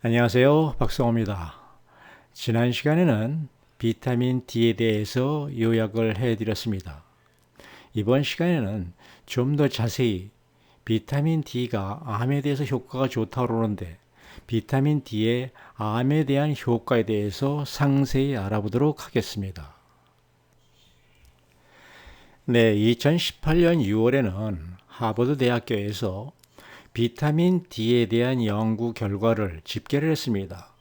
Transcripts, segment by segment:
안녕하세요. 박성호입니다. 지난 시간에는 비타민 D에 대해서 요약을 해 드렸습니다. 이번 시간에는 좀 더 자세히 비타민 D가 암에 대해서 효과가 좋다고 그러는데 비타민 D의 암에 대한 효과에 대해서 상세히 알아보도록 하겠습니다. 네, 2018년 6월에는 하버드 대학교에서 비타민 D에 대한 연구 결과를 집계를 했습니다.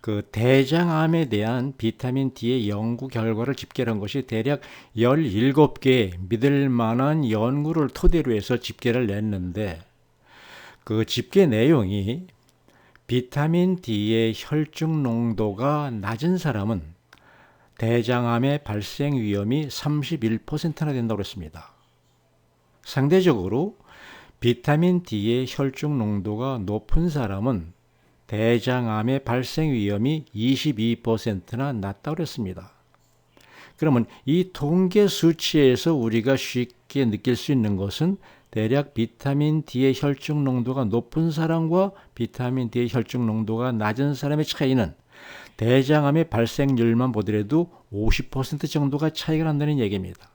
그 대장암에 대한 비타민 D의 연구 결과를 집계한 것이 대략 17개의 믿을 만한 연구를 토대로 해서 집계를 냈는데 그 집계 내용이 비타민 D의 혈중 농도가 낮은 사람은 대장암의 발생 위험이 31%나 된다고 했습니다. 상대적으로 비타민 D의 혈중 농도가 높은 사람은 대장암의 발생 위험이 22%나 낮다고 했습니다. 그러면 이 통계 수치에서 우리가 쉽게 느낄 수 있는 것은 대략 비타민 D의 혈중 농도가 높은 사람과 비타민 D의 혈중 농도가 낮은 사람의 차이는 대장암의 발생률만 보더라도 50% 정도가 차이가 난다는 얘기입니다.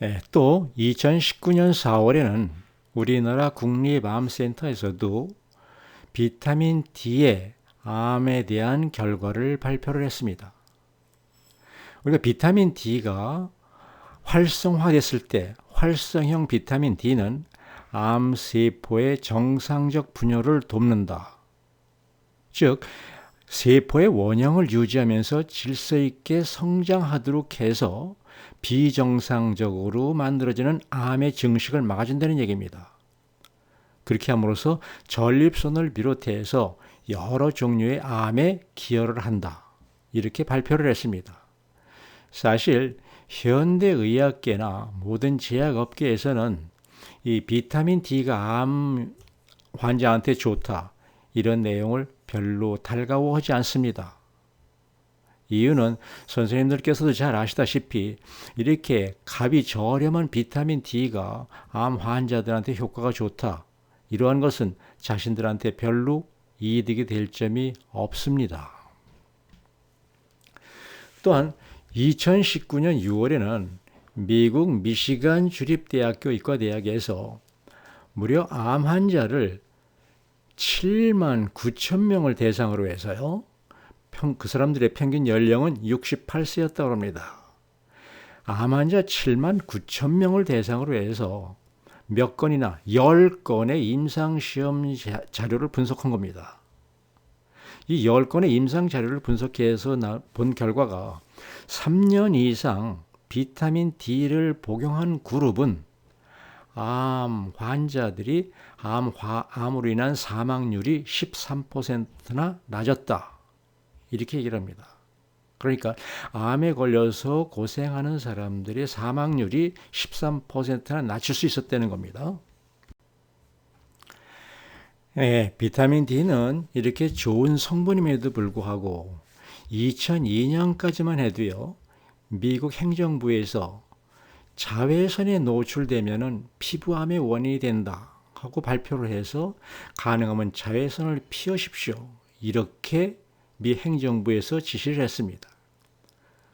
예, 또 2019년 4월에는 우리나라 국립암센터에서도 비타민 D의 암에 대한 결과를 발표를 했습니다. 우리가 비타민 D가 활성화됐을 때 활성형 비타민 D는 암 세포의 정상적 분열을 돕는다. 즉, 세포의 원형을 유지하면서 질서 있게 성장하도록 해서 비정상적으로 만들어지는 암의 증식을 막아준다는 얘기입니다. 그렇게 함으로써 전립선을 비롯해서 여러 종류의 암에 기여를 한다. 이렇게 발표를 했습니다. 사실 현대의학계나 모든 제약업계에서는 이 비타민 D가 암 환자한테 좋다. 이런 내용을 별로 달가워하지 않습니다. 이유는 선생님들께서도 잘 아시다시피 이렇게 값이 저렴한 비타민 D가 암 환자들한테 효과가 좋다. 이러한 것은 자신들한테 별로 이득이 될 점이 없습니다. 또한 2019년 6월에는 미국 미시간 주립대학교 의과대학에서 무려 암 환자를 7만 9천 명을 대상으로 해서요. 평, 그 사람들의 평균 연령은 68세였다고 합니다. 암 환자 7만 9천 명을 대상으로 해서 몇 건이나 10건의 임상시험 자료를 분석한 겁니다. 이 10건의 임상 자료를 분석해서 본 결과가 3년 이상 비타민 D를 복용한 그룹은 암 환자들이 암, 암으로 인한 사망률이 13%나 낮았다. 이렇게 얘기를 합니다. 그러니까 암에 걸려서 고생하는 사람들의 사망률이 13%나 낮출 수 있었다는 겁니다. 네, 비타민 D는 이렇게 좋은 성분임에도 불구하고 2002년까지만 해도요, 미국 행정부에서 자외선에 노출되면 피부암의 원인이 된다 하고 발표를 해서 가능하면 자외선을 피하십시오. 이렇게 미 행정부에서 지시를 했습니다.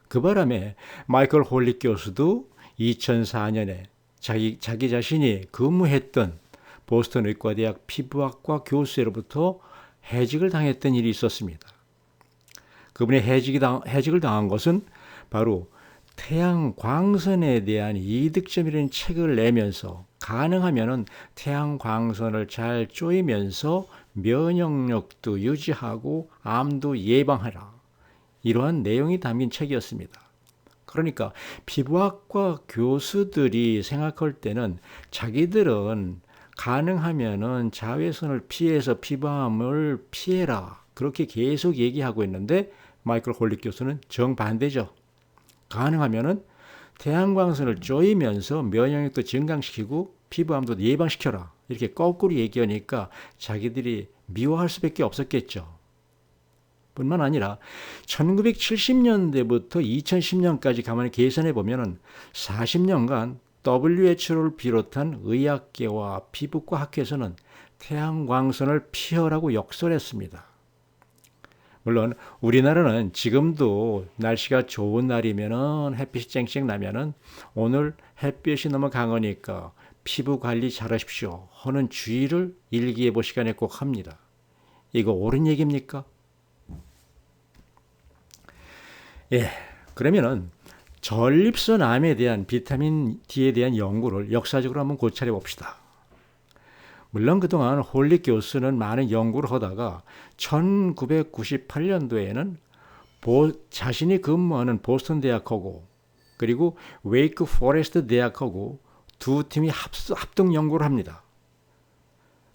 그 바람에 마이클 홀리 교수도 2004년에 자기, 자기 자신이 근무했던 보스턴 의과대학 피부학과 교수로부터 해직을 당했던 일이 있었습니다. 그분이 해직이 당, 해직을 당한 것은 바로 태양 광선에 대한 이득점이라는 책을 내면서 가능하면 태양 광선을 잘 쪼이면서 면역력도 유지하고 암도 예방하라. 이러한 내용이 담긴 책이었습니다. 그러니까 피부학과 교수들이 생각할 때는 자기들은 가능하면은 자외선을 피해서 피부암을 피해라. 그렇게 계속 얘기하고 있는데 마이클 홀릭 교수는 정반대죠. 가능하면은 태양광선을 쪼이면서 면역력도 증강시키고 피부암도 예방시켜라. 이렇게 거꾸로 얘기하니까 자기들이 미워할 수밖에 없었겠죠. 뿐만 아니라 1970년대부터 2010년까지 가만히 계산해 보면은 40년간 WHO를 비롯한 의학계와 피부과 학회에서는 태양광선을 피하라고 역설했습니다. 물론 우리나라는 지금도 날씨가 좋은 날이면은 햇빛이 쨍쨍 나면은 오늘 햇빛이 너무 강하니까 피부 관리 잘하십시오 하는 주의를 일기예보 시간에 꼭 합니다. 이거 옳은 얘기입니까? 예, 그러면은 전립선 암에 대한 비타민 D에 대한 연구를 역사적으로 한번 고찰해 봅시다. 물론 그동안 홀릭 교수는 많은 연구를 하다가 1998년도에는 보, 자신이 근무하는 보스턴 대학하고 그리고 웨이크 포레스트 대학하고 두 팀이 합, 합동 연구를 합니다.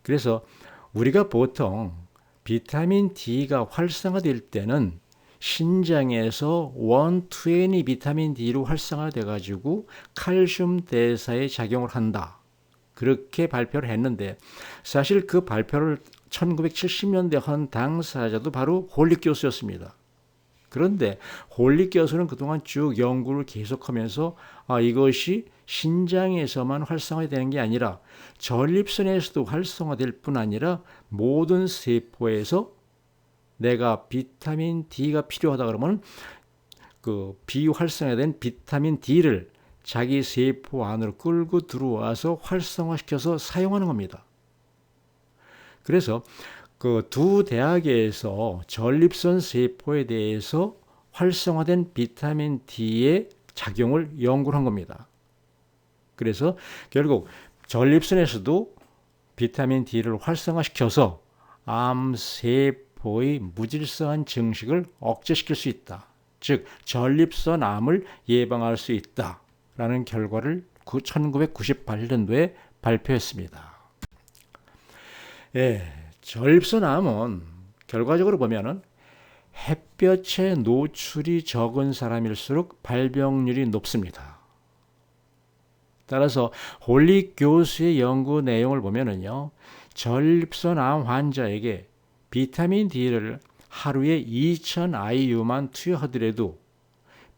그래서 우리가 보통 비타민 D가 활성화될 때는 신장에서 원투엔이 비타민 D로 활성화돼 가지고 칼슘 대사에 작용을 한다. 그렇게 발표를 했는데 사실 그 발표를 1970년대 한 당사자도 바로 홀릭 교수였습니다. 그런데 홀릭 교수는 그동안 쭉 연구를 계속하면서 아, 이것이 신장에서만 활성화되는 게 아니라 전립선에서도 활성화될 뿐 아니라 모든 세포에서 내가 비타민 D가 필요하다 그러면 그 비활성화된 비타민 D를 자기 세포 안으로 끌고 들어와서 활성화시켜서 사용하는 겁니다. 그래서 그 두 대학에서 전립선 세포에 대해서 활성화된 비타민 D의 작용을 연구를 한 겁니다. 그래서 결국 전립선에서도 비타민 D를 활성화시켜서 암 세포의 무질서한 증식을 억제시킬 수 있다. 즉 전립선 암을 예방할 수 있다라는 결과를 1998년도에 발표했습니다. 예, 전립선 암은 결과적으로 보면은 햇볕에 노출이 적은 사람일수록 발병률이 높습니다. 따라서 홀리 교수의 연구 내용을 보면은요, 전립선 암 환자에게 비타민 D를 하루에 2000 IU만 투여하더라도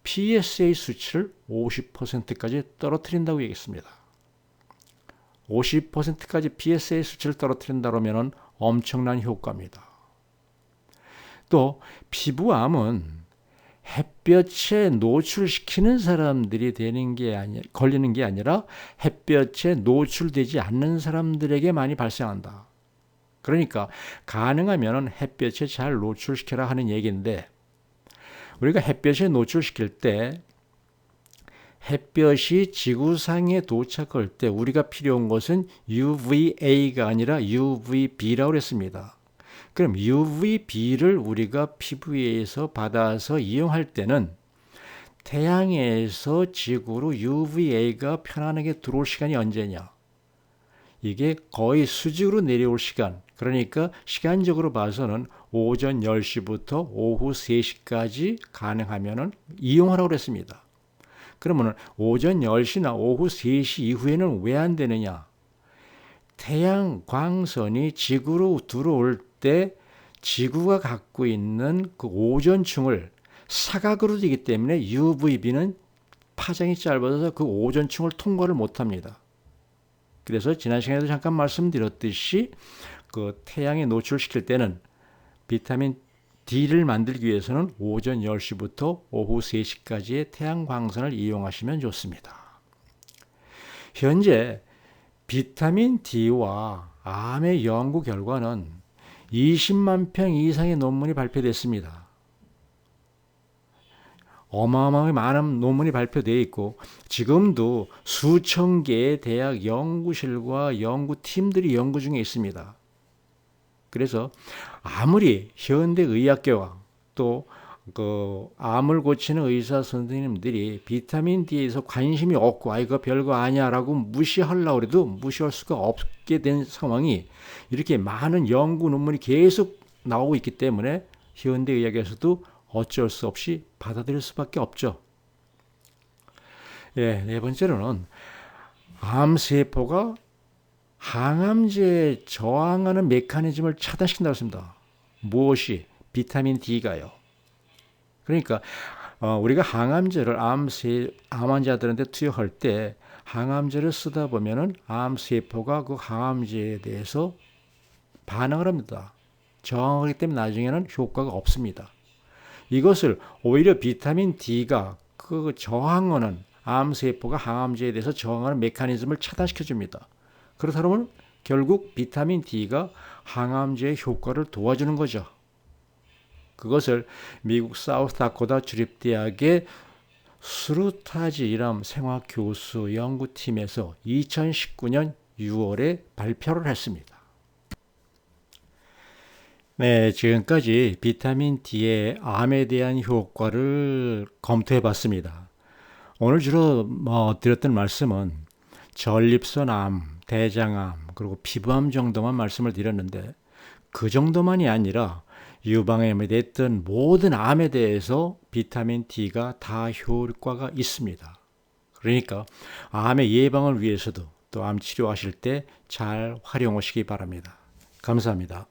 PSA 수치를 50%까지 떨어뜨린다고 얘기했습니다. 50%까지 PSA 수치를 떨어뜨린다면 엄청난 효과입니다. 또 피부암은 햇볕에 노출시키는 사람들이 되는 게 아니 걸리는 게 아니라 햇볕에 노출되지 않는 사람들에게 많이 발생한다. 그러니까 가능하면 햇볕에 잘 노출시켜라 하는 얘기인데 우리가 햇볕에 노출시킬 때 햇볕이 지구상에 도착할 때 우리가 필요한 것은 UVA가 아니라 UVB라고 했습니다. 그럼 UVB를 우리가 피부에서 받아서 이용할 때는 태양에서 지구로 UVA가 편안하게 들어올 시간이 언제냐? 이게 거의 수직으로 내려올 시간. 그러니까 시간적으로 봐서는 오전 10시부터 오후 3시까지 가능하면 이용하라고 그랬습니다. 그러면 오전 10시나 오후 3시 이후에는 왜 안 되느냐? 태양 광선이 지구로 들어올 때 지구가 갖고 있는 그 오존층을 사각으로 되기 때문에 UVB는 파장이 짧아서 그 오존층을 통과를 못 합니다. 그래서 지난 시간에도 잠깐 말씀드렸듯이 그 태양에 노출시킬 때는 비타민 D를 만들기 위해서는 오전 10시부터 오후 3시까지의 태양 광선을 이용하시면 좋습니다. 현재 비타민 D와 암의 연구 결과는 20만 평 이상의 논문이 발표됐습니다. 어마어마하게 많은 논문이 발표되어 있고 지금도 수천 개의 대학 연구실과 연구팀들이 연구 중에 있습니다. 그래서 아무리 현대 의학계와 또 그 암을 고치는 의사 선생님들이 비타민 D에서 관심이 없고 아 이거 별거 아니야라고 무시하려고 해도 무시할 수가 없게 된 상황이 이렇게 많은 연구 논문이 계속 나오고 있기 때문에 현대 의학에서도 어쩔 수 없이 받아들일 수밖에 없죠. 예, 네 번째로는 암 세포가 항암제에 저항하는 메커니즘을 차단시킨다고 했습니다. 무엇이? 비타민 D가요. 그러니까 어, 우리가 항암제를 암세, 암 환자들한테 투여할 때 항암제를 쓰다 보면은 암 세포가 그 항암제에 대해서 반응을 합니다. 저항하기 때문에 나중에는 효과가 없습니다. 이것을 오히려 비타민 D가 그 저항하는 암 세포가 항암제에 대해서 저항하는 메커니즘을 차단시켜 줍니다. 그렇다 면 결국 비타민 D가 항암제의 효과를 도와주는 거죠. 그것을 미국 사우스다코다 주립대학의 수루타지 이람 생화 교수 연구팀에서 2019년 6월에 발표를 했습니다. 네, 지금까지 비타민 D의 암에 대한 효과를 검토해 봤습니다. 오늘 주로 뭐 드렸던 말씀은 전립선 암, 대장암, 그리고 피부암 정도만 말씀을 드렸는데 그 정도만이 아니라 유방암에 됐던 모든 암에 대해서 비타민 D가 다 효과가 있습니다. 그러니까 암의 예방을 위해서도 또 암 치료하실 때 잘 활용하시기 바랍니다. 감사합니다.